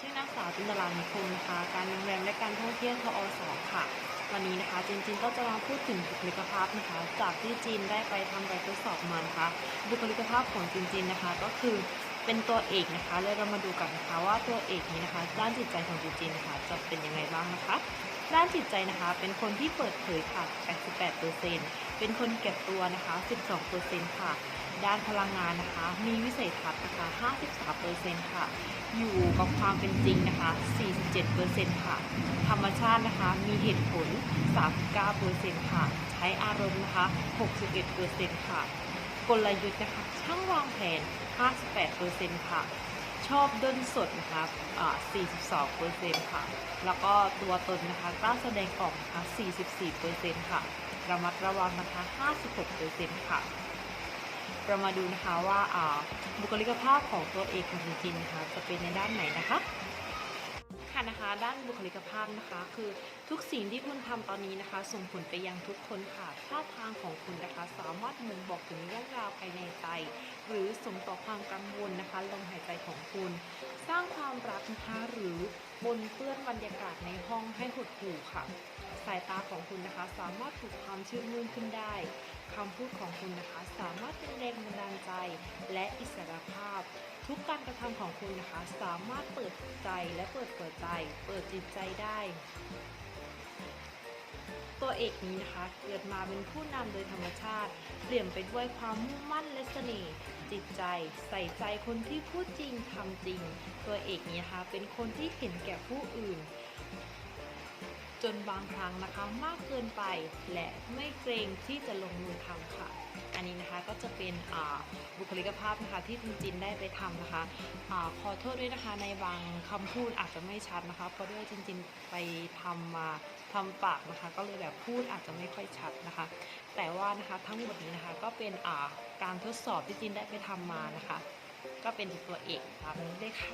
ชื่อนางสาวจินตลานิคมนะคะการโรงแรมและการท่องเที่ยวทอสค่ะ วันนี้นะคะจริงๆก็จะมาพูดถึงบุคลิกภาพนะคะ จากที่จีนได้ไปทำแบบทดสอบมานะคะ บุคลิกภาพของจีนจีนนะคะ ก็คือเป็นตัวเอกนะคะเลยเรามาดูกันนะคะว่าตัวเอกนี้นะคะ ด้านจิตใจของจีนจีนนะคะจะเป็นยังไงบ้างนะคะ ด้านจิตใจนะคะเป็นคนที่เปิดเผยค่ะ 88%เป็นคนเก็บตัวนะคะ 12%ค่ะ ด้านพลังงานนะคะ มีวิสัยทัศน์นะค 53%ค่ะ อยู่กับความเป็นจริงนะคะ 47%ค่ะ ธรรมชาตินะคะ มีเหตุผล 39%ค่ะ ใช้อารมณ์นะคะ 61%ค่ะ กลยุทธ์นะคะ ช่างวางแผน 58%ค่ะ ชอบด้นสดนะคะ42%ค่ะ แล้วก็ตัวตนนะคะกล้าแสดงออกนะคะ 44%ค่ะ ระมัดระวังนะคะ 56%ค่ะ เรามาดูนะคะว่าบุคลิกภาพของตัวเอกของจริงๆนะคะจะเป็นในด้านไหนนะคะค่ะนะคะด้านบุคลิกภาพนะคะคือทุกสิ่งที่คุณทำตอนนี้นะคะ ส่งผลไปยังทุกคนค่ะท่าทางของคุณนะคะ สามารถบ่งบอกถึงเรื่องราวภายในใจ หรือส่งต่อความกังวลนะคะลมหายใจของคุณ สร้างความรักนะคะหรือบนเปื้อนบรรยากาศในห้องให้หดหู่ค่ะ สายตาของคุณนะคะ สามารถถูกความชื่นมื่นขึ้นได้คำพูดของคุณนะคะ สามารถเป็น แลใจและอิสรภาพ ทุกการกระทำของคุณนะคะ สามารถเปิดใจและเปิดเปิดใจ เปิดจิตใจได้ ตัวเอกนี้นะคะเกิดมาเป็นผู้นำโดยธรรมชาติเปลี่ยนไปด้วยความมุ่งมั่นและเสน่ห์จิตใจใส่ใจคนที่พูดจริงทำจริง ตัวเอกนี้นะคะเป็นคนที่เห็นแก่ผู้อื่น จนบางครั้งนะคะมากเกินไปและไม่เกรงที่จะลงมือทำค่ะ อันนี้นะคะก็จะเป็นบุคลิกภาพนะคะที่คุณจินได้ไปทำนะคะอาขอโทษด้วยนะคะในบางคำพูดอาจจะไม่ชัดนะคะเพราะด้วยจริงๆไปทำมาทำปากนะคะก็เลยแบบพูดอาจจะไม่ค่อยชัดนะคะ แต่ว่านะคะทั้งหมดนี้นะคะก็เป็นการทดสอบที่จินได้ไปทำมานะคะ ก็เป็นตัวเอกตามนี้เลยค่ะ